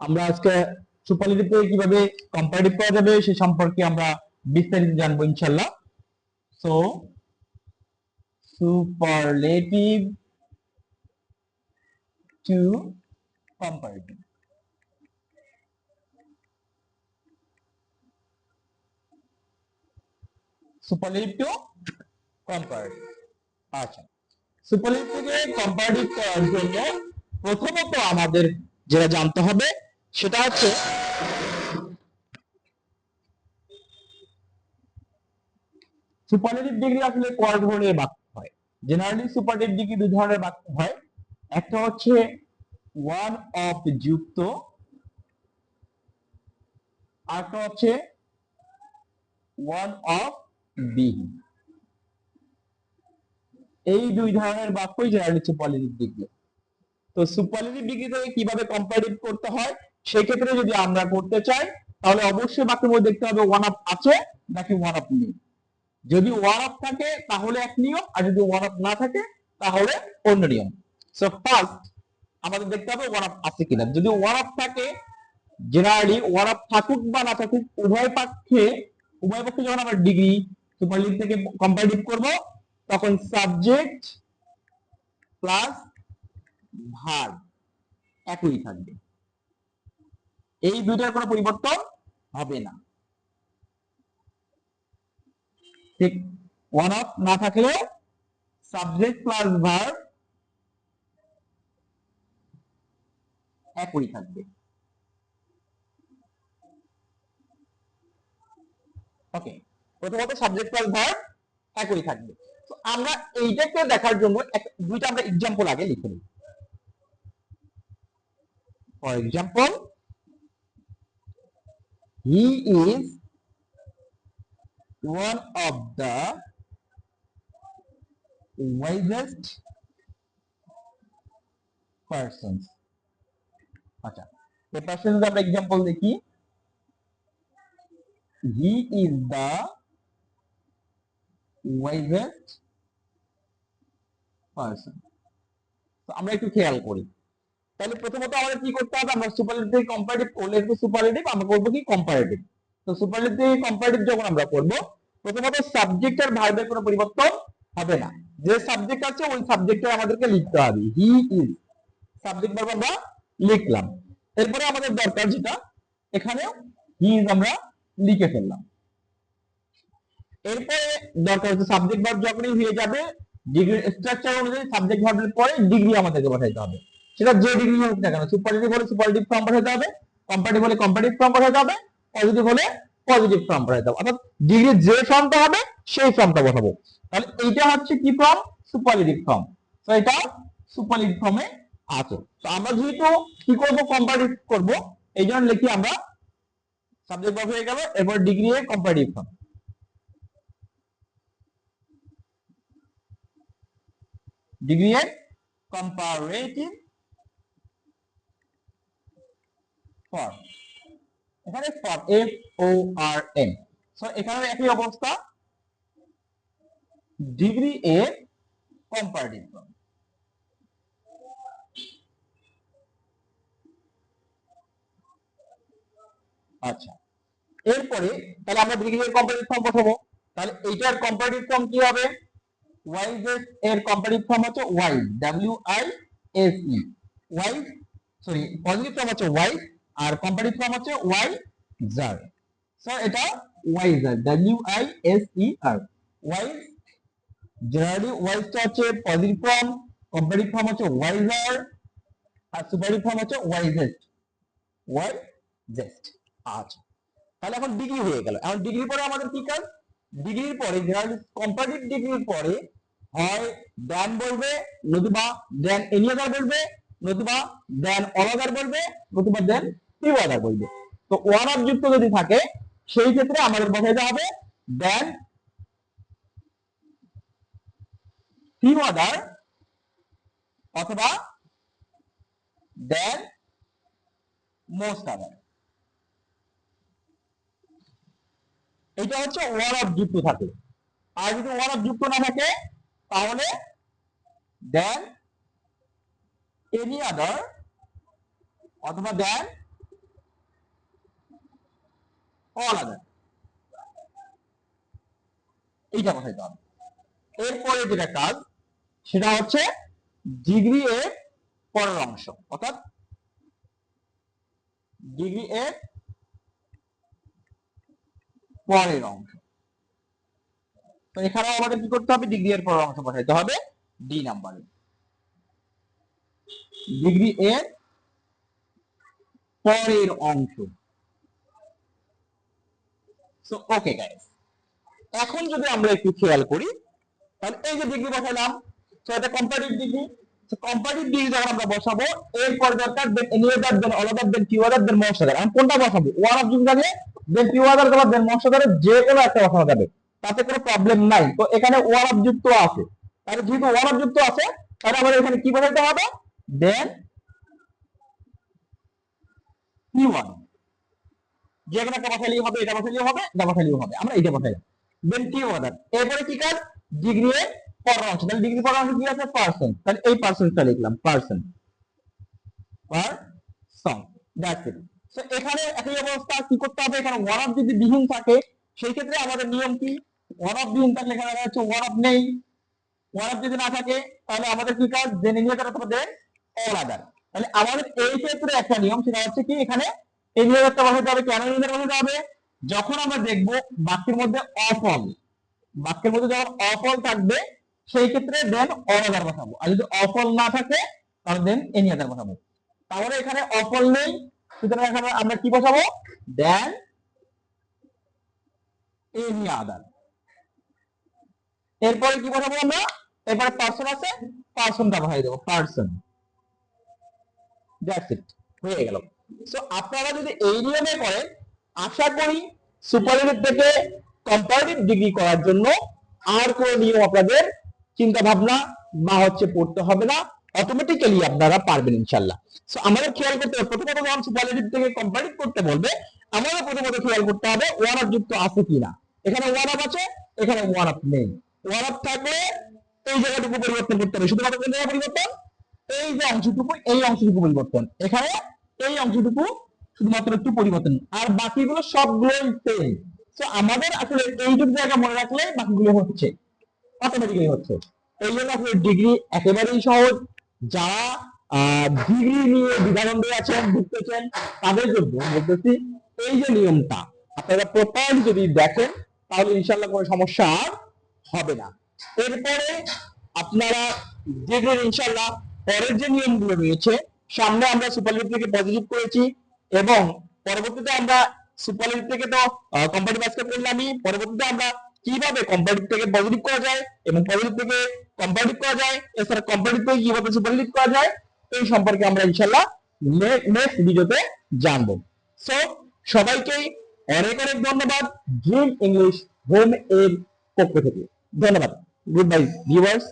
আমরা আজকে সুপারলেটিভ থেকে কীভাবে কম্পারেটিভ করা যাবে সে সম্পর্কে আমরা বিস্তারিত জানব ইনশাল্লাহ so superlative to comparative superlative to comparative আচ্ছা সুপারলেটিভ থেকে কম্পারেটিভ করার জন্য প্রথমত আমাদের যেটা জানতে হবে সেটা হচ্ছে সুপারলেটিভ ডিগ্রি আসলে কয় ধরনের বাক্য হয়। জেনারেলি সুপারলেটিভ ডিগ্রি দুই ধরনের বাক্য হয়। একটা হচ্ছে ওয়ান অফ যুক্ত, আরেকটা হচ্ছে ওয়ান অফ বিহীন এই দুই ধরনের বাক্যই জেনারেলি সুপারলেটিভ ডিগ্রি তো সুপারলেটিভ ডিগ্রি থেকে কীভাবে কম্পারেটিভ করতে হয়? সেই ক্ষেত্রে যদি আমরা করতে চাই, তাহলে অবশ্যই বাক্যের মধ্যে দেখতে হবে ওয়ান অফ আছে, নাকি ওয়ান অফ নেই। যদি ওয়ান অফ থাকে, তাহলে এক নিয়ম, আর যদি ওয়ান অফ না থাকে, তাহলে অন্য নিয়ম। সো ফার্স্ট আমাদের দেখতে হবে ওয়ান অফ আছে কিনা। যদি ওয়ান অফ থাকে জেনারেলি ওয়ান অফ থাকুক বা না থাকুক, উভয় পক্ষে উভয় পক্ষে যখন আমরা ডিগ্রি সুপারলিভ থেকে কম্পারেটিভ করব, তখন সাবজেক্ট প্লাস ভার একই থাকবে। এই দুইটার কোনো পরিবর্তন হবে না। ঠিক ওয়ান অফ না থাকলে সাবজেক্ট প্লাস ভার একই থাকবে। ওকে প্রথমত সাবজেক্ট প্লাস ভার একই থাকবে। তো আমরা এইটাকে দেখার জন্য দুইটা আমরা এক্সাম্পল আগে লিখে নিই। For example he is one of the wisest persons. আচ্ছা এই পাশে যদি আমরা এক্সাম্পল দেখি he is the wisest person. তো আমরা একটু খেয়াল করি। তাহলে প্রথমত আমাদের কি করতে হবে? আমরা সুপারলেটিভ কম্পারেটিভ করলে একটু সুপারলেটিভ আমরা করব কি? কম্পারেটিভ তো সুপারলেটিভ কম্পারেটিভ যখন আমরা করব, প্রথমত সাবজেক্ট আর ভার্বের কোনো পরিবর্তন হবে না। যে সাবজেক্ট আছে, ওই সাবজেক্টে আমাদেরকে লিখতে হবে। হি ইজ সাবজেক্ট ভার্ব আমরা লিখলাম। এরপরে আমাদের দরকার যেটা এখানে হি ইজ আমরা লিখে ফেললাম। এরপরে দরকার হচ্ছে সাবজেক্ট ভার্ব যখনই হয়ে যাবে ডিগ্রি স্ট্রাকচার অনুযায়ী সাবজেক্ট ভার্বের পরে ডিগ্রি আমাদেরকে পাঠাইতে হবে। সেটা যে ডিগ্রি হোক না কেন। সুপারলেটিভ হলে সুপারলেটিভ ফর্ম পাঠাতে হবে কম্পারেটিভ হলে কম্পারেটিভ ফর্ম পাঠাতে হবে পজিটিভ হলে পজিটিভ ফর্ম পাঠাতে হবে। অর্থাৎ ডিগ্রি যে ফর্মটা হবে, সেই ফর্মটা বসাবো তাহলে এইটা হচ্ছে কি ফর্ম সুপারলেটিভ ফর্ম তো এটা সুপারলেটিভ ফর্মে আছে। তো আমরা যেহেতু কি করব? কম্পারেটিভ করব। এই জন্য লিখি আমরা সাবজেক্ট ভার্ব হয়ে গেল, এরপর ডিগ্রি এ কম্পারেটিভ ফর্ম ডিগ্রি এর কম্পারেটিভ এখানে form F O R M so এখানে একই অবস্থা। ডিগ্রি এর কম্পারেটিভ ফর্ম আচ্ছা। এরপরে, তাহলে আমরা ডিগ্রি এর কম্পারেটিভ ফর্ম বসাবো। তাহলে এইটার কম্পারেটিভ ফর্ম কি হবে? ওয়াই এর কম্পারেটিভ ফর্ম হচ্ছে Y W I S E why sorry positive form হচ্ছে ওয়াই আর কম্পারেটিভ ফর্ম হচ্ছে ওয়াই জার সো এটা Y jar W I S E R Y generally ওয়াইসটা হচ্ছে পজিটিভ ফর্ম কম্পারেটিভ ফর্ম হচ্ছে Y jar আর সুপারেটিভ form হচ্ছে Y জেস্ট Y জেস্ট আচ্ছা। তাহলে এখন degree হয়ে গেল। এখন ডিগ্রির পরে আমাদের কি কাজ? ডিগ্রির পরে জেনারেলি কম্পারেটিভ ডিগ্রির পরে হয় দেন বলবে, নতুবা দেন এনি আদার বলবে, নতুবা দেন অল আদার বলবে, নতুবা দেন আদার বলবে? তো ওয়ান অফ যুক্ত যদি থাকে, সেই ক্ষেত্রে আমাদের বসাইতে হবে দেন ফিউ আদার অথবা দেন মোস্ট আদার এটা হচ্ছে ওয়ান অফ যুক্ত থাকে। আর যদি ওয়ান অফ যুক্ত না থাকে, তাহলে দেন এনি আদার অথবা দেন এরপরে যেটা কাজ, সেটা হচ্ছে ডিগ্রি এর পরের অংশ, অর্থাৎ ডিগ্রি এর পরের অংশ। তো এখানেও আমাদের কি করতে হবে? ডিগ্রি এর পরের অংশ বসাইতে হবে ডি নাম্বারে ডিগ্রি এর পরের অংশ। সো ওকে গাইস এখন যদি আমরা একটু খেয়াল করি, তাহলে এই যে ডিগ্রি বসালাম সো এটা comparative degree so comparative degree যখন আমরা বসাবো, এরপর দরকার then any other then all other then Q other then other আমি কোনটা বসাবো? ওয়ান অফ যদি থাকে দেন কিউ আদার অথবা দেন মোস্ট যে কোনো একটা বসানো যাবে। তাতে কোনো প্রবলেম নাই। তো এখানে ওয়ান অফ যুক্ত আছে। তাহলে যেহেতু ওয়ান অফ যুক্ত আছে, তাহলে আমাদের এখানে কি বসাইতে হবে? দেন কিউ ওয়ান যে কোনো হবে, এটা হবে হবে। আমরা এটা বসাইলাম দেন কিউ আদার এরপরে কি কাজ? ডিগ্রি অংশ তাহলে ডিগ্রি কি আছে? তাহলে এই লিখলাম। দ্যাটস ইট সো এখানে একই অবস্থা। কি করতে হবে? এখানে ওয়ান অফ যদি বিহীন থাকে, সেই ক্ষেত্রে আমাদের নিয়ম কি? ওয়ান অফ বিহীন থাকলে ওয়ান অফ নেই। ওয়ান অফ যদি না থাকে, তাহলে আমাদের কি কাজ? দেন ইংরেজি অথবা দেন অল আদার তাহলে আমাদের এই ক্ষেত্রে একটা নিয়ম, সেটা হচ্ছে কি? এখানে এই নিয়মটা বসাতে হবে কেন নিয়মটা বসাতে হবে যখন আমরা দেখব বাক্যের মধ্যে অফল, বাক্যের মধ্যে যখন অফল থাকবে, সেই ক্ষেত্রে দেন অল আদার বসাবো। আর যদি অফল না থাকে, তাহলে দেন এনি আদার বসাবো। তাহলে এখানে অফল নেই, সুতরাং এখানে আমরা কি বসাবো? দেন এনি আদার এরপরে কি বসাবো আমরা? এরপরে পার্সন আছে পার্সনটা বসাই দেবো পার্সন দ্যাটস ইট হয়ে গেল। সো আপনারা যদি এই নিয়মে করেন, আশা করি সুপারলেটিভ থেকে কম্পারেটিভ ডিগ্রি করার জন্য আর কোনো নিয়ম আপনাদের চিন্তা ভাবনা বা হচ্ছে পড়তে হবে না। অটোমেটিক্যালি আপনারা পারবেন ইনশাল্লাহ সো আমাদের খেয়াল করতে হবে, প্রথমত যখন সুপারলেটিভ থেকে কম্পারেটিভ করতে বলবে। আমাদের প্রথমত খেয়াল করতে হবে ওয়ান আপ যুক্ত আছে কিনা। এখানে ওয়ান আপ আছে, এখানে ওয়ান আপ নেই। ওয়ান আপ থাকলে এই জায়গাটুকু পরিবর্তন করতে হবে। শুধুমাত্র কোন জায়গায় পরিবর্তন, এই যে অংশটুকু, এই অংশটুকু পরিবর্তন। এখানে এই অংশটুকু শুধুমাত্র একটু পরিবর্তন। আর বাকিগুলো সবগুলোই সেম তো আমাদের আসলে এইটুকু জায়গা মনে রাখলে বাকিগুলো হচ্ছে। অটোমেটিক্যালি হচ্ছে। এই জন্য আসলে ডিগ্রি একেবারেই সহজ। যারা ডিগ্রি নিয়ে দ্বিধাদ্বন্দ্বে আছেন ভুগতেছেন তাদের জন্য বলতেছি, এই যে নিয়মটা, আপনারা প্রপারলি যদি দেখেন, তাহলে ইনশাল্লাহ কোনো সমস্যা আর হবে না। এরপরে আপনারা ডিগ্রির ইনশাল্লাহ পরের যে নিয়মগুলো রয়েছে সামনে আমরা সুপারলিভ থেকে পজিটিভ করেছি এবং পরবর্তীতে আমরা সুপারলিভ থেকে তো কম্পারেটিভ আজকে করলামই। পরবর্তীতে আমরা কীভাবে কম্পারেটিভ থেকে পজিটিভ করা যায় এবং পজিটিভ থেকে কম্পারেটিভ করা যায়, এছাড়া কম্পারেটিভ থেকে কীভাবে সুপারলিভ করা যায়, এই সম্পর্কে আমরা ইনশাল্লাহ নেক্সট ভিডিওতে জানব। সো সবাইকেই অনেক অনেক ধন্যবাদ ড্রিম ইংলিশ হোম এর পক্ষ থেকে। ধন্যবাদ। Good bye viewers